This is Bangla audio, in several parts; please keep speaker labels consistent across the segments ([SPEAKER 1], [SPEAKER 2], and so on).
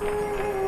[SPEAKER 1] Thank you.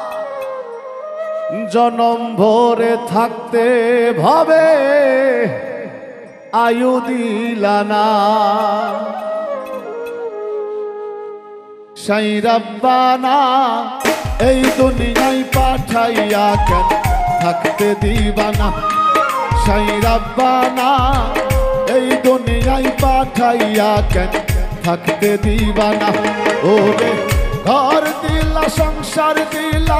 [SPEAKER 1] জনম ভরে থাকতে ভবে, আয়ু দিলানা সাই রাব্বানা, এই দুনিয়ায় পাঠাইয়া কেন থাকতে দিবানা? সাই রাব্বানা, এই দুনিয়ায় পাঠাইয়া কেন থাকতে দিবানা? ওরে ঘর দিলা, সংসার দিলা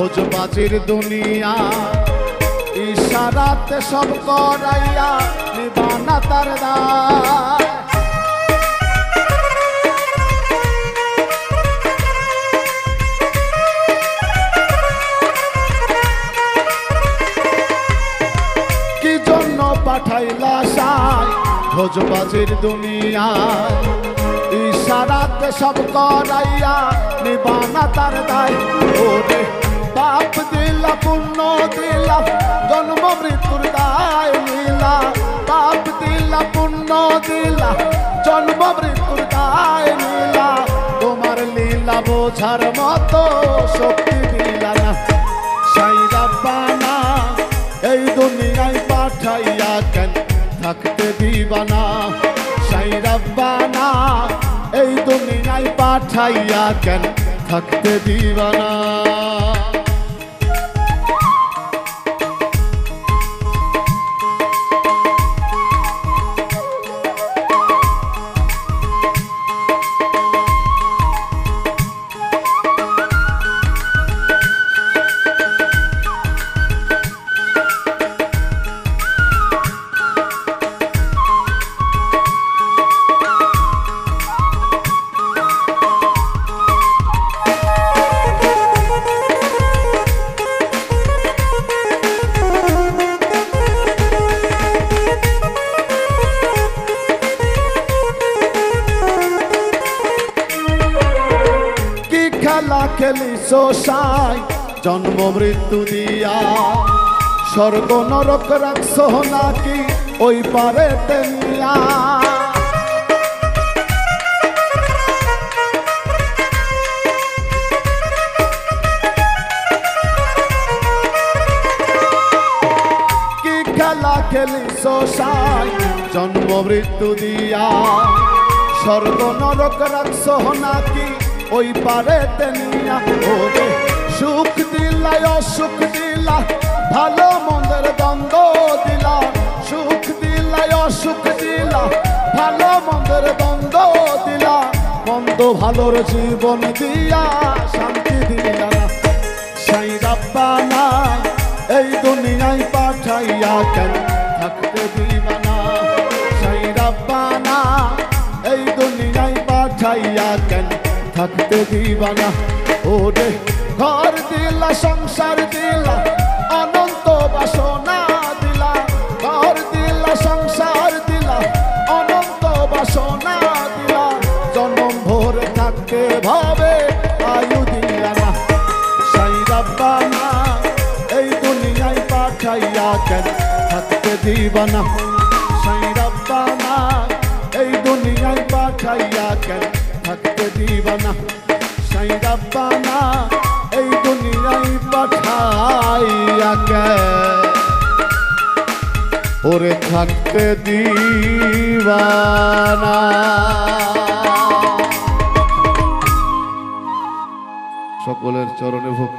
[SPEAKER 1] ভোজবাজির দুনিয়া। ইশারাতে সব করাইয়া নিবানা তার কি জন্য পাঠাইলা সাই ভোজবাজির দুনিয়া? ইশারাতে সব করাইয়া নিবানা তার দায়। ওরে বাপ দিলা, পুণ্য দিলা, জন্ম মৃত্যুর দায় লীলা বাপ দিলা, পুণ্য দিলা, জন্ম মৃত্যুর দায় লীলা তোমার লীলা বোঝার মতো শক্তি দিলা না। সাই রাব্বানা এই দুনিয়ায় পাঠাইয়া কেন থাকতে দিবানা সাই রাব্বানা এই দুনিয়ায় পাঠাইয়া কেন থাকতে দিবানা খেলা সাই জন্ম মৃত্যু দিয়া। স্বর্গ নরক রাখছ নাকি ওই পারে তেনিয়া কি খেলা খেলি সাই জন্ম মৃত্যু দিয়া। স্বর্গ নরক রাখছ নাকি ওই পারে নিয়া সুখ দিলা, অসুখ দিলা, ভালো মন্দের দ্বন্দ্ব দিলা। সুখ দিলা, অসুখ দিলা, ভালো মন্দের দ্বন্দ্ব দিলা। মন্দ ভালোর জীবন দিয়া শান্তি দিলা। সাই রাব্বা নাই থাকতে দিবা না ওরে, ঘর দিলা, সংসার দিলা, অনন্ত বাসনা দিলা। ঘর দিলা, সংসার দিলা, অনন্ত বাসনা দিলা। জনম ভরে থাকতে ভাবে আয়ু দিলা না সাই রাব্বানা এই দুনিয়ায় পাঠাইয়া কেন থাকতে দিবা না থাকতে দিবা না সাই রাব্বানা এই দুনিয়ায় পাঠাইয়াকে ওরে থাকতে দিবানা। সকলের চরণে ভক্তি।